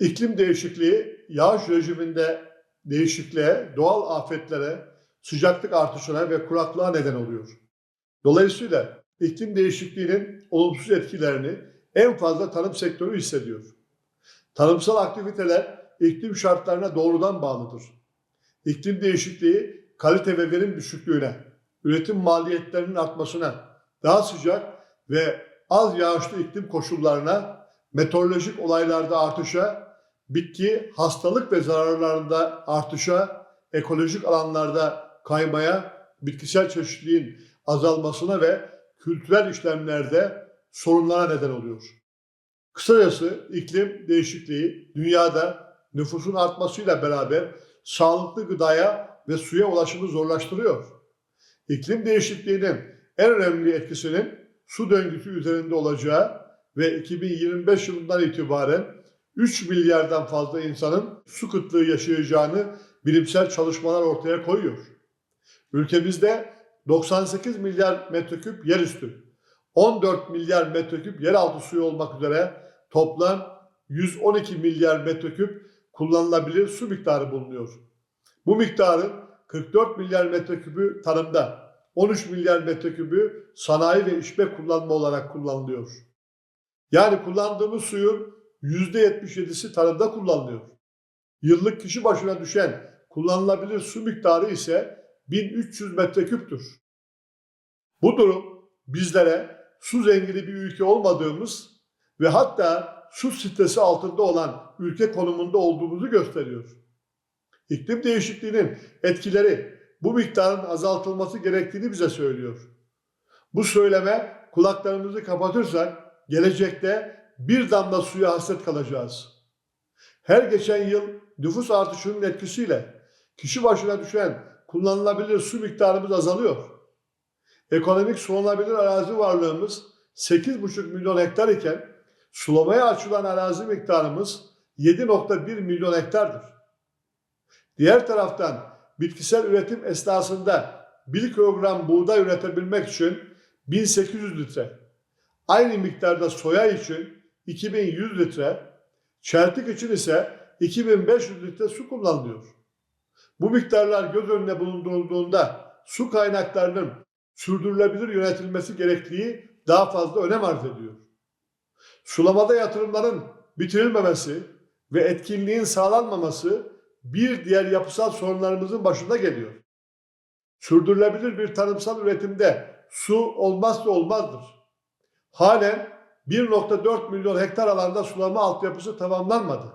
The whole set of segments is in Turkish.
İklim değişikliği, yağış rejiminde değişikliğe, doğal afetlere, sıcaklık artışına ve kuraklığa neden oluyor. Dolayısıyla iklim değişikliğinin olumsuz etkilerini en fazla tarım sektörü hissediyor. Tarımsal aktiviteler iklim şartlarına doğrudan bağlıdır. İklim değişikliği kalite ve verim düşüklüğüne, üretim maliyetlerinin artmasına, daha sıcak ve az yağışlı iklim koşullarına, meteorolojik olaylarda artışa, bitki hastalık ve zararlarında artışa, ekolojik alanlarda kaymaya, bitkisel çeşitliliğin azalmasına ve kültürel işlemlerde sorunlara neden oluyor. Kısacası iklim değişikliği dünyada nüfusun artmasıyla beraber sağlıklı gıdaya ve suya ulaşımı zorlaştırıyor. İklim değişikliğinin en önemli etkisinin su döngüsü üzerinde olacağı ve 2025 yılından itibaren 3 milyardan fazla insanın su kıtlığı yaşayacağını bilimsel çalışmalar ortaya koyuyor. Ülkemizde 98 milyar metreküp yerüstü, 14 milyar metreküp yeraltı suyu olmak üzere toplam 112 milyar metreküp kullanılabilir su miktarı bulunuyor. Bu miktarın 44 milyar metreküpü tarımda, 13 milyar metreküpü sanayi ve işbe kullanma olarak kullanılıyor. Yani kullandığımız suyun %77'si tarımda kullanılıyor. Yıllık kişi başına düşen kullanılabilir su miktarı ise 1300 metreküptür. Bu durum bizlere su zengini bir ülke olmadığımız ve hatta su stresi altında olan ülke konumunda olduğumuzu gösteriyor. İklim değişikliğinin etkileri bu miktarın azaltılması gerektiğini bize söylüyor. Bu söyleme kulaklarımızı kapatırsak gelecekte bir damla suya hasret kalacağız. Her geçen yıl nüfus artışının etkisiyle kişi başına düşen kullanılabilir su miktarımız azalıyor. Ekonomik sulanabilir arazi varlığımız 8,5 milyon hektar iken sulamaya açılan arazi miktarımız 7,1 milyon hektardır. Diğer taraftan bitkisel üretim esnasında 1 kilogram buğday üretebilmek için 1800 litre, aynı miktarda soya için 2100 litre, çeltik için ise 2500 litre su kullanılıyor. Bu miktarlar göz önüne bulundurulduğunda su kaynaklarının sürdürülebilir yönetilmesi gerektiği daha fazla önem arz ediyor. Sulamada yatırımların bitirilmemesi ve etkinliğin sağlanmaması bir diğer yapısal sorunlarımızın başında geliyor. Sürdürülebilir bir tarımsal üretimde su olmazsa olmazdır. Halen 1.4 milyon hektar alanda sulama altyapısı tamamlanmadı.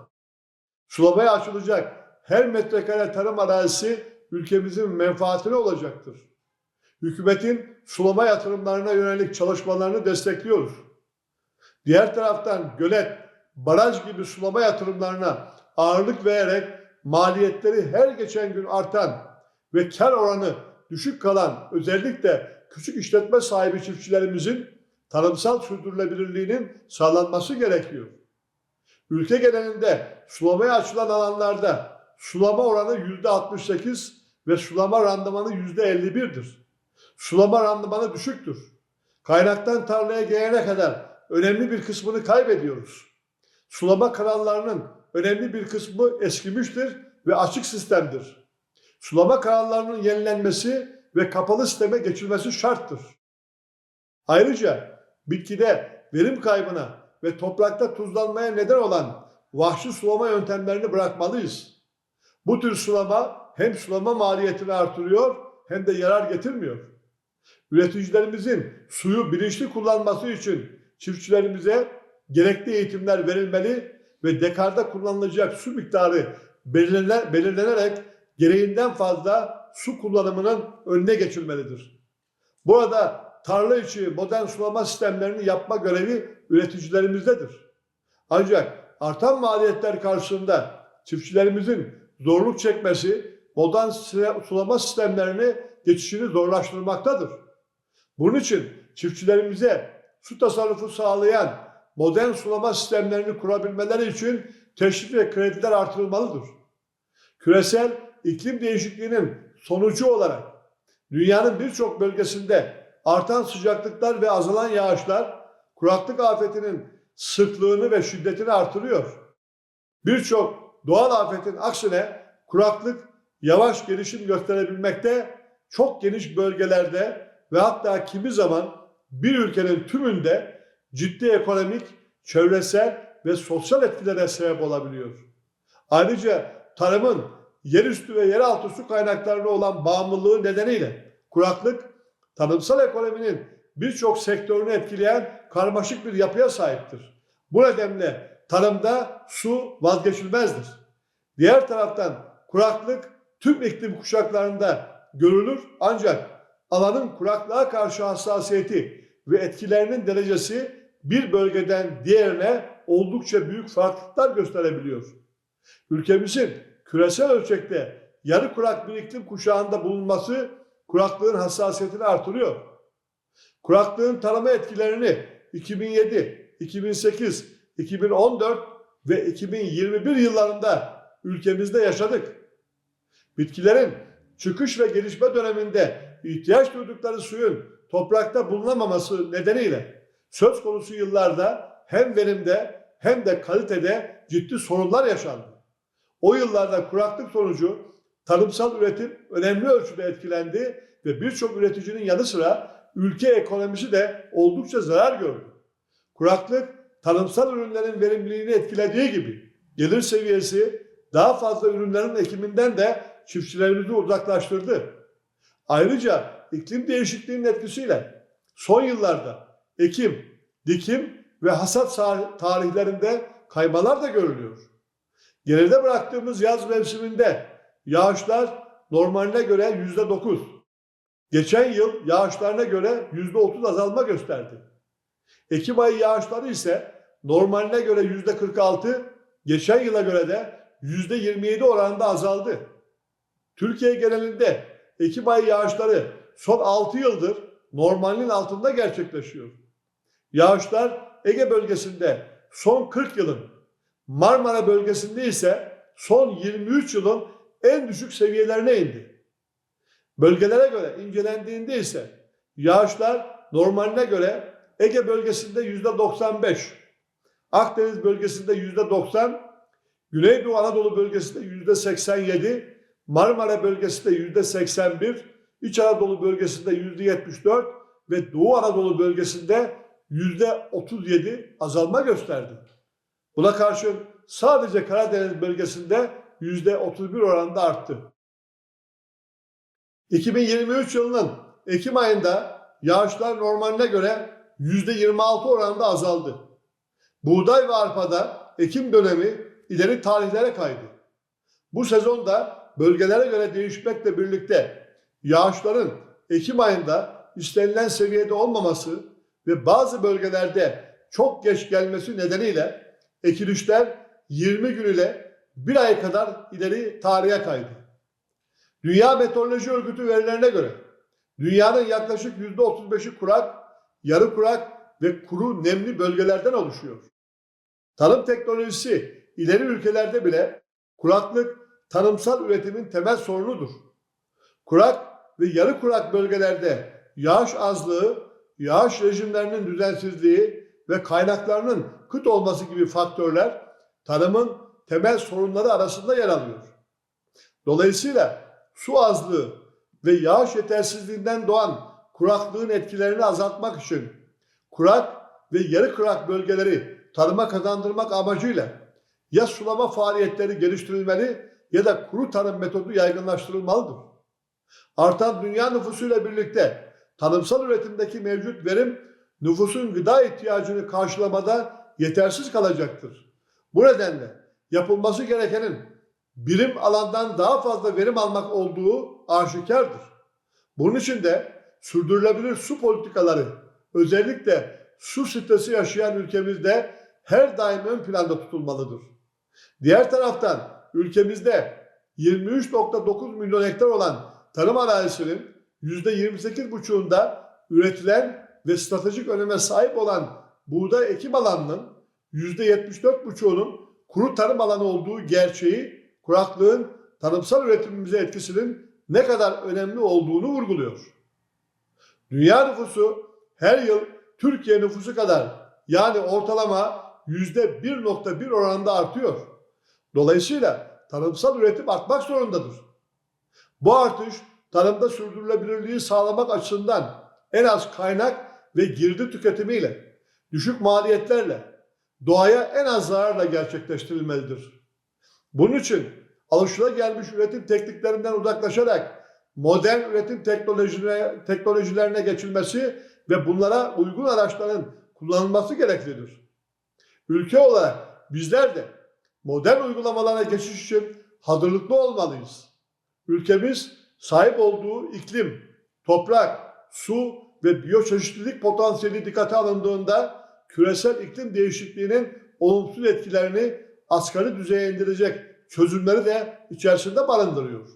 Sulamaya açılacak her metrekare tarım arazisi ülkemizin menfaatine olacaktır. Hükümetin sulama yatırımlarına yönelik çalışmalarını destekliyoruz. Diğer taraftan gölet, baraj gibi sulama yatırımlarına ağırlık vererek maliyetleri her geçen gün artan ve kar oranı düşük kalan özellikle küçük işletme sahibi çiftçilerimizin tarımsal sürdürülebilirliğinin sağlanması gerekiyor. Ülke genelinde sulamaya açılan alanlarda sulama oranı yüzde 68 ve sulama randımanı yüzde 51'dir. Sulama randımanı düşüktür. Kaynaktan tarlaya gelene kadar önemli bir kısmını kaybediyoruz. Sulama kanallarının önemli bir kısmı eskimiştir ve açık sistemdir. Sulama kanallarının yenilenmesi ve kapalı sisteme geçilmesi şarttır. Ayrıca bitkide verim kaybına ve toprakta tuzlanmaya neden olan vahşi sulama yöntemlerini bırakmalıyız. Bu tür sulama hem sulama maliyetini artırıyor hem de yarar getirmiyor. Üreticilerimizin suyu bilinçli kullanması için çiftçilerimize gerekli eğitimler verilmeli ve dekarda kullanılacak su miktarı belirlenerek gereğinden fazla su kullanımının önüne geçilmelidir. Burada tarla içi modern sulama sistemlerini yapma görevi üreticilerimizdedir. Ancak artan maliyetler karşısında çiftçilerimizin zorluk çekmesi modern sulama sistemlerini geçişini zorlaştırmaktadır. Bunun için çiftçilerimize su tasarrufu sağlayan modern sulama sistemlerini kurabilmeleri için teşvik ve krediler artırılmalıdır. Küresel iklim değişikliğinin sonucu olarak dünyanın birçok bölgesinde artan sıcaklıklar ve azalan yağışlar kuraklık afetinin sıklığını ve şiddetini artırıyor. Birçok doğal afetin aksine kuraklık yavaş gelişim gösterebilmekte, çok geniş bölgelerde ve hatta kimi zaman bir ülkenin tümünde ciddi ekonomik, çevresel ve sosyal etkilere sebep olabiliyor. Ayrıca tarımın yerüstü ve yeraltı su kaynaklarına olan bağımlılığı nedeniyle kuraklık tarımsal ekonominin birçok sektörünü etkileyen karmaşık bir yapıya sahiptir. Bu nedenle tarımda su vazgeçilmezdir. Diğer taraftan kuraklık tüm iklim kuşaklarında görülür ancak alanın kuraklığa karşı hassasiyeti ve etkilerinin derecesi bir bölgeden diğerine oldukça büyük farklılıklar gösterebiliyor. Ülkemizin küresel ölçekte yarı kurak bir iklim kuşağında bulunması kuraklığın hassasiyetini artırıyor. Kuraklığın tarıma etkilerini 2007, 2008, 2014 ve 2021 yıllarında ülkemizde yaşadık. Bitkilerin çıkış ve gelişme döneminde ihtiyaç duydukları suyun toprakta bulunamaması nedeniyle söz konusu yıllarda hem verimde hem de kalitede ciddi sorunlar yaşandı. O yıllarda kuraklık sonucu tarımsal üretim önemli ölçüde etkilendi ve birçok üreticinin yanı sıra ülke ekonomisi de oldukça zarar gördü. Kuraklık tarımsal ürünlerin verimliliğini etkilediği gibi gelir seviyesi daha fazla ürünlerin ekiminden de çiftçilerimizi uzaklaştırdı. Ayrıca iklim değişikliğinin etkisiyle son yıllarda ekim, dikim ve hasat tarihlerinde kaymalar da görülüyor. Geride bıraktığımız yaz mevsiminde yağışlar normaline göre yüzde dokuz. Geçen yıl yağışlarına göre yüzde otuz azalma gösterdi. Ekim ayı yağışları ise normaline göre yüzde kırk altı, geçen yıla göre de yüzde yirmi yedi oranında azaldı. Türkiye genelinde Ekim ayı yağışları son 6 yıldır normalin altında gerçekleşiyor. Yağışlar Ege bölgesinde son 40 yılın, Marmara bölgesinde ise son 23 yılın en düşük seviyelerine indi. Bölgelere göre incelendiğinde ise yağışlar normaline göre Ege bölgesinde yüzde 95, Akdeniz bölgesinde yüzde 90, Güneydoğu Anadolu bölgesinde yüzde 87, Marmara bölgesinde yüzde 81, İç Anadolu bölgesinde yüzde 74 ve Doğu Anadolu bölgesinde yüzde 37 azalma gösterdi. Buna karşın sadece Karadeniz bölgesinde 31 oranında arttı. 2023 yılının Ekim ayında yağışlar normaline göre yüzde 26 oranında azaldı. Buğday ve arpada Ekim dönemi ileri tarihlere kaydı. Bu sezonda bölgelere göre değişmekle birlikte yağışların Ekim ayında istenilen seviyede olmaması ve bazı bölgelerde çok geç gelmesi nedeniyle ekilişler 20 gün ile bir ay kadar ileri tarihe kaydı. Dünya Meteoroloji Örgütü verilerine göre dünyanın yaklaşık %35'i kurak, yarı kurak ve kuru nemli bölgelerden oluşuyor. Tarım teknolojisi ileri ülkelerde bile kuraklık tarımsal üretimin temel sorunudur. Kurak ve yarı kurak bölgelerde yağış azlığı, yağış rejimlerinin düzensizliği ve kaynaklarının kıt olması gibi faktörler tarımın temel sorunları arasında yer alıyor. Dolayısıyla su azlığı ve yağış yetersizliğinden doğan kuraklığın etkilerini azaltmak için kurak ve yarı kurak bölgeleri tarıma kazandırmak amacıyla ya sulama faaliyetleri geliştirilmeli ya da kuru tarım metodu yaygınlaştırılmalıdır. Artan dünya nüfusuyla birlikte tarımsal üretimdeki mevcut verim nüfusun gıda ihtiyacını karşılamada yetersiz kalacaktır. Bu nedenle yapılması gerekenin birim alandan daha fazla verim almak olduğu aşikardır. Bunun için de sürdürülebilir su politikaları özellikle su stresi yaşayan ülkemizde her daim ön planda tutulmalıdır. Diğer taraftan ülkemizde 23.9 milyon hektar olan tarım arazisinin %28,5'unda üretilen ve stratejik öneme sahip olan buğday ekim alanının %74,5'unun kuru tarım alanı olduğu gerçeği kuraklığın tarımsal üretimimize etkisinin ne kadar önemli olduğunu vurguluyor. Dünya nüfusu her yıl Türkiye nüfusu kadar yani ortalama %1.1 oranında artıyor. Dolayısıyla tarımsal üretim artmak zorundadır. Bu artış tarımda sürdürülebilirliği sağlamak açısından en az kaynak ve girdi tüketimiyle, düşük maliyetlerle, doğaya en az zararla gerçekleştirilmelidir. Bunun için alışılagelmiş üretim tekniklerinden uzaklaşarak modern üretim teknolojilerine, teknolojilerine geçilmesi ve bunlara uygun araçların kullanılması gereklidir. Ülke olarak bizler de modern uygulamalara geçiş için hazırlıklı olmalıyız. Ülkemiz sahip olduğu iklim, toprak, su ve biyoçeşitlilik potansiyeli dikkate alındığında küresel iklim değişikliğinin olumsuz etkilerini asgari düzeye indirecek çözümleri de içerisinde barındırıyor.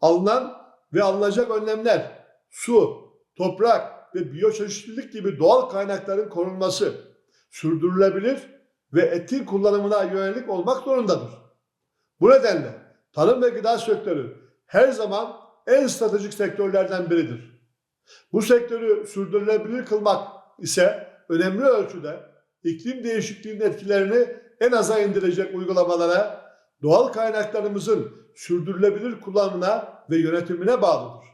Alınan ve alınacak önlemler su, toprak ve biyoçeşitlilik gibi doğal kaynakların korunması, sürdürülebilir ve etkin kullanımına yönelik olmak zorundadır. Bu nedenle tarım ve gıda sektörü her zaman en stratejik sektörlerden biridir. Bu sektörü sürdürülebilir kılmak ise önemli ölçüde iklim değişikliğinin etkilerini en aza indirecek uygulamalara, doğal kaynaklarımızın sürdürülebilir kullanımına ve yönetimine bağlıdır.